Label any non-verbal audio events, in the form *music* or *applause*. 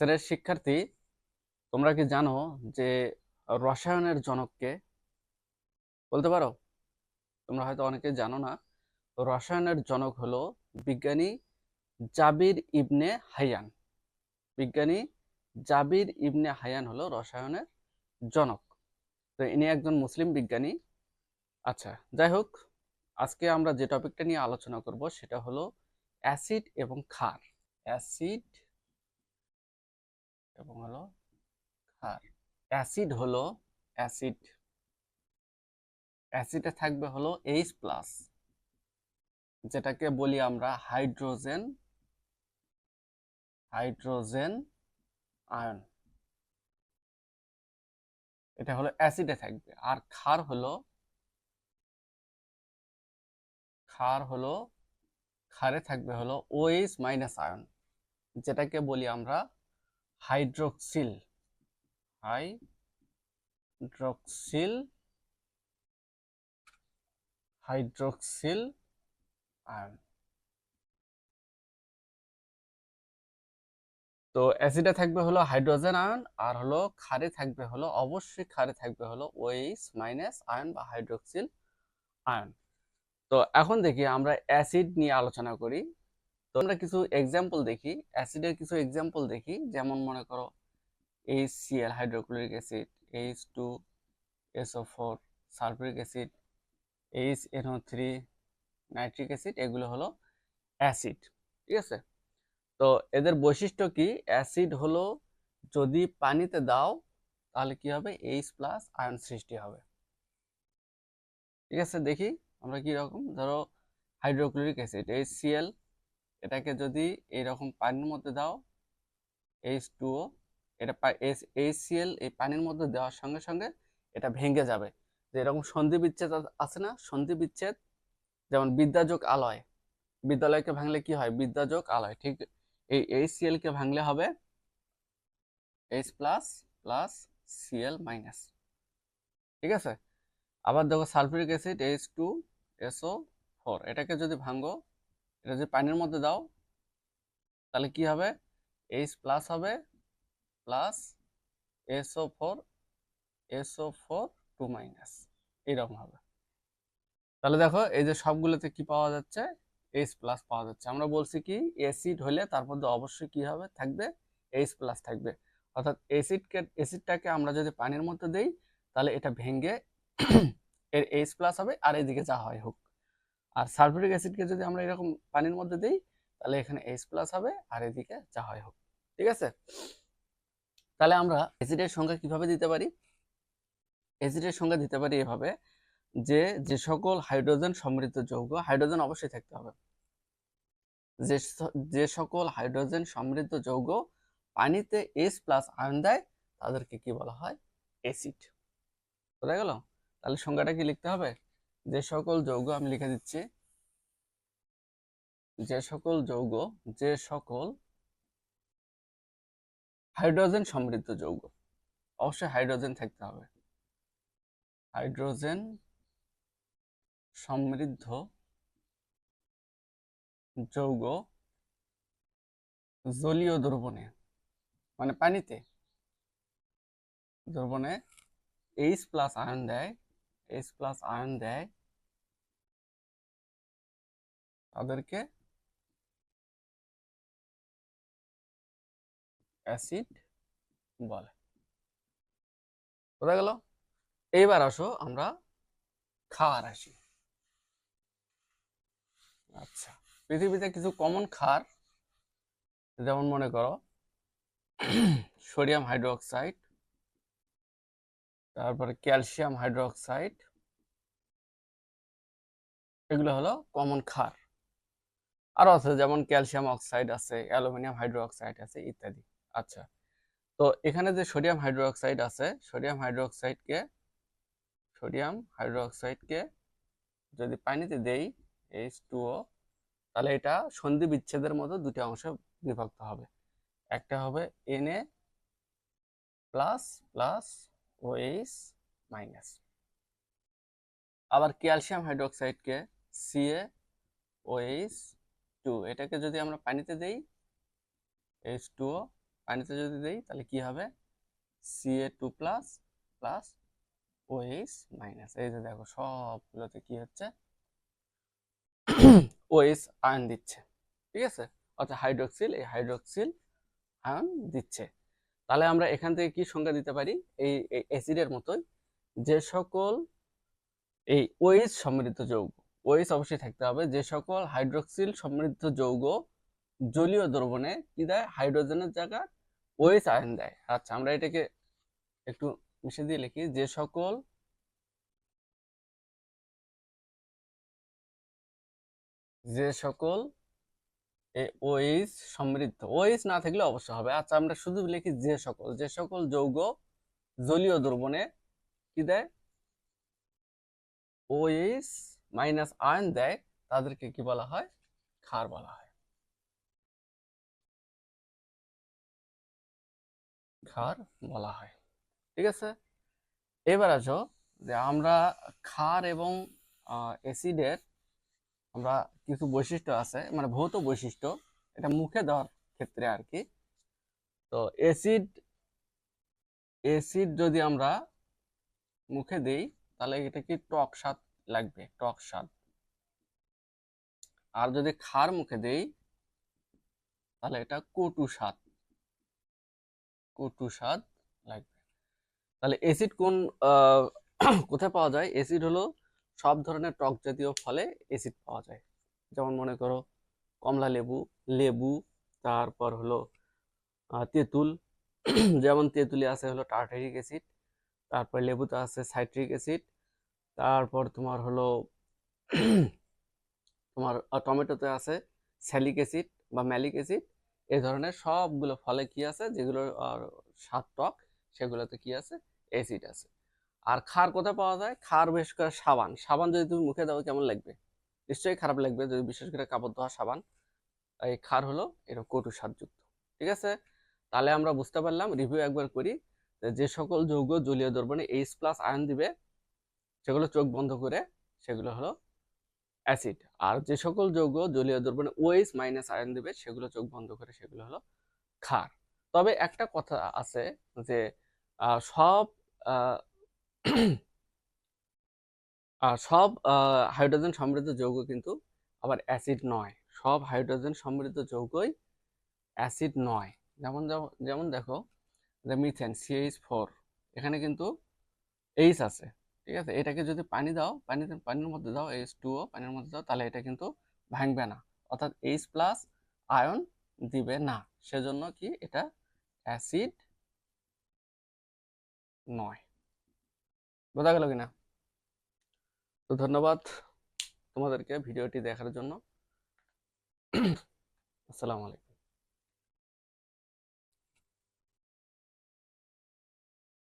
শ্রেণির শিক্ষার্থী, তোমরা কি জানো যে রসায়নের জনককে বলতে পারো? তোমরা হয়তো অনেকে জানো না, রসায়নের জনক হলো বিজ্ঞানী জাবির ইবনে হায়ান বিজ্ঞানী জাবির ইবনে হায়ান হলো রসায়নের জনক। তো ইনি একজন মুসলিম বিজ্ঞানী। আচ্ছা যাই হোক, আজকে আমরা যে টপিকটা নিয়ে আলোচনা করব সেটা হলো অ্যাসিড এবং ক্ষার। অ্যাসিড এবং হলো ক্ষার অ্যাসিড হলো, অ্যাসিড, অ্যাসিডে থাকবে হলো এইচ প্লাস যেটাকে বলি আমরা হাইড্রোজেন হাইড্রোজেন আয়ন, এটা হলো অ্যাসিডে থাকবে। আর ক্ষার হলো ক্ষার হলো, ক্ষারে থাকবে হলো ওএইচ মাইনাস আয়ন, যেটাকে বলি আমরা হাইড্রোক্সিল। Hydroxyl hydroxyl ion. তো অ্যাসিডে থাকবে হলো হাইড্রোজেন আয়ন, আর হলো ক্ষারে থাকবে হলো, অবশ্যই ক্ষারে থাকবে হলো ওএইচ মাইনাস আয়ন বা হাইড্রোক্সিল আয়ন তো এখন দেখি আমরা অ্যাসিড নিয়ে আলোচনা করি। তো আমরা কিছু এক্সাম্পল দেখি, অ্যাসিডের কিছু এক্সাম্পল দেখি, যেমন মনে করো acid H two SO four sulphuric acid NO three nitric acid এগুলো হলো অ্যাসিড ঠিক আছে? তো এদের বৈশিষ্ট্য কি? অ্যাসিড হলো যদি পানিতে দাও, তাহলে কি হবে? এইচ প্লাস আয়ন সৃষ্টি হবে। ঠিক আছে? দেখি আমরা কি রকম? ধরো হাইড্রোক্লোরিক অ্যাসিড এইচ এটাকে যদি এইরকম পানির মধ্যে দাও এইচ টুও এটা এইচ সিএল এই পানির মধ্যে দেওয়ার সঙ্গে সঙ্গে এটা ভেঙে যাবে। যে এরকম সন্ধি বিচ্ছেদ আছে না? সন্ধি বিচ্ছেদ, যেমন বিদ্যাযোগ আলয়। বিদ্যালয়কে ভাঙলে কি হয়? বিদ্যাযোগ আলয়, ঠিক? এই এইচ সিএল কে ভাঙলে হবে H plus plus CL minus ঠিক আছে? আবার দেখো sulphuric acid H two SO four এটাকে যদি ভাঙো, এটা যদি পানির মধ্যে দাও, তাহলে কি হবে? এইচ প্লাস হবে plus SO four SO four two minus এইরকম হবে। তাহলে দেখো, এই যে সবগুলোতে কি পাওয়া যাচ্ছে? এইচ প্লাস পাওয়া যাচ্ছে। আমরা বলছি কি এসিড হলে তার মধ্যে অবশ্যই কি হবে? থাকবে এইচ প্লাস থাকবে। অর্থাৎ এসিডকে এসিডটাকে আমরা যদি পানির মধ্যে দেই, তাহলে এটা ভেঙে *clears throat* এর এইচ প্লাস হবে, আর এদিকে যা হয় হোক। আর সালফিউরিক অ্যাসিডকে যদি আমরা এরকম পানির মধ্যে দিই, তাহলে এখানে এইচ প্লাস হবে, আর এদিকে যা হয় হোক। ঠিক আছে? তাহলে আমরা অ্যাসিডের সংখ্যা কীভাবে দিতে পারি? অ্যাসিডের সংখ্যা দিতে পারি এভাবে যে যে সকল হাইড্রোজেন সমৃদ্ধ যৌগ হাইড্রোজেন অবশ্যই থাকতে হবে। যে যে সকল হাইড্রোজেন সমৃদ্ধ যৌগ পানিতে এস প্লাস আয়ন দেয়, তাদেরকে কি বলা হয়? অ্যাসিড বোঝা গেল? তাহলে সংজ্ঞাটা কি লিখতে হবে? যে সকল যৌগ আমি লিখে দিচ্ছি। যে সকল যৌগ, যে সকল হাইড্রোজেন সমৃদ্ধ যৌগ। অবশ্যই হাইড্রোজেন থাকতে হবে। হাইড্রোজেন সমৃদ্ধ যৌগ জলীয় দ্রবণে মানে পানিতে। দ্রবণে এইচ প্লাস আয়ন দেয়। এইচ প্লাস আয়ন দেয়। তাদেরকে অ্যাসিড বলে। বোঝা গেল? এইবার আসো, আমরা খাওয়ার আসি। আচ্ছা পৃথিবীতে কিছু কমন খার যেমন মনে করো সোডিয়াম হাইড্রোক্সাইড তারপরে ক্যালসিয়াম হাইড্রোক্সাইড এগুলো হলো কমন ক্ষার আরও আছে যেমন ক্যালসিয়াম অক্সাইড আছে অ্যালুমিনিয়াম হাইড্রোক্সাইড আছে, ইত্যাদি। আচ্ছা। তো এখানে যে সোডিয়াম হাইড্রোক্সাইড আছে, সোডিয়াম হাইড্রোক্সাইডকে সোডিয়াম হাইড্রোক্সাইডকে যদি পানিতে দেই এইচ টুও তাহলে এটা সন্ধি বিচ্ছেদের মতো দুটি অংশে বিভক্ত হবে। একটা হবে N A plus plus O H minus আবার ক্যালসিয়াম হাইড্রোক্সাইডকে সিএ এইচ টু এটাকে যদি আমরা পানিতে দেই এইচ টুও পানিতে যদি দেই, তাহলে কি হবে? C A two plus plus OH minus এই যে দেখো, সবগুলোতে কি হচ্ছে? *coughs* ওএইচ আয়ন দিচ্ছে। ঠিক আছে? অর্থাৎ হাইড্রোক্সিল এই হাইড্রোক্সিল আয়ন দিচ্ছে। তাহলে আমরা এখান থেকে কি সংজ্ঞা দিতে পারি? এই অ্যাসিডের মতোই যে সকল এই ওএইচ সমৃদ্ধ যৌগ ওএইচ অবশ্যই থাকতে হবে। যে সকল হাইড্রোক্সিল সমৃদ্ধ যৌগ, জলীয় দ্রবণে কি দেয়? হাইড্রোজেনের জায়গা ওএইচ আয়ন দেয়। আচ্ছা আমরা এটাকে একটু মিশে দিয়ে লিখি। যে সকল যে সকল ওএইচ সমৃদ্ধ। ওএইচ না থাকলে অবশ্য হবে। আচ্ছা আমরা শুধু লিখি যে সকল। যে সকল যৌগ জলীয় দ্রবণে কি দেয়? ওএইচ মাইনাস আয়ন দেয়। তাদেরকে কি বলা হয়? ক্ষার বলা হয়। ক্ষার বলা হয়। ঠিক আছে? এবার আসো যে আমরা ক্ষার এবং অ্যাসিডের আমরা কিছু বৈশিষ্ট্য আছে মানে ভৌত বৈশিষ্ট্য এটা মুখে দেওয়ার ক্ষেত্রে আর কি। তো অ্যাসিড অ্যাসিড যদি আমরা মুখে দেই, তাহলে এটা কি টক স্বাদ লাগবে? টক স্বাদ। আর যদি খার মুখে দেই, তাহলে এটা কটু স্বাদ। কটু স্বাদ লাগবে। তাহলে অ্যাসিড কোন কোথায় পাওয়া যায়? অ্যাসিড হলো সব ধরনের টক জাতীয় ফলে অ্যাসিড পাওয়া যায়। যেমন মনে করো কমলা লেবু লেবু, তারপর হলো তেঁতুল। যেমন তেঁতুলে আছে হলো টার্টারিক অ্যাসিড তারপর লেবুতে আছে সাইট্রিক অ্যাসিড তারপর তোমার হলো, তোমার টমেটোতে আছে স্যালিক অ্যাসিড বা ম্যালিক অ্যাসিড এই ধরনের সবগুলো ফলে কি আছে? যেগুলো স্বাদ টক, সেগুলোতে কি আছে? অ্যাসিড আছে। আর খার কোথায় পাওয়া যায়? খার বিশেষ করে সাবান। সাবান যদি তুমি মুখে দাও, কেমন লাগবে? নিশ্চয়ই খারাপ লাগবে। যদি বিশেষ করে কাপড় ধোয়া সাবান, এই খার হলো এরকম কটু স্বাদযুক্ত ঠিক আছে? তাহলে আমরা বুঝতে পারলাম রিভিউ একবার করি, যে সকল যৌগ জলীয় দ্রবণে এইচ প্লাস আয়ন দিবে, সেগুলো চোখ বন্ধ করে, সেগুলো হলো অ্যাসিড। আর যে সকল যৌগ জলীয় দ্রবণে ওএইচ মাইনাস আয়ন দিবে, সেগুলো চোখ বন্ধ করে সেগুলো হলো ক্ষার। তবে একটা কথা আছে যে সব সব হাইড্রোজেন সমৃদ্ধ যৌগ কিন্তু আবার অ্যাসিড নয়। সব হাইড্রোজেন সমৃদ্ধ যৌগই অ্যাসিড নয়। যেমন যেমন দেখো, যে মিথেন সিএইচ ফোর এখানে কিন্তু এইচ আছে। ঠিক আছে? এটাকে যদি পানি দাও, পানি পানির মধ্যে দাও এইচ টু ও পানির মধ্যে দাও, তাহলে এটা কিন্তু ভাঙবে না। অর্থাৎ এইচ প্লাস আয়ন দিবে না। সেজন্য কি? এটা অ্যাসিড নয়। বোঝা গেল কিনা? তো ধন্যবাদ তোমাদেরকে ভিডিওটি দেখার জন্য। *clears throat* আসসালামু আলাইকুম।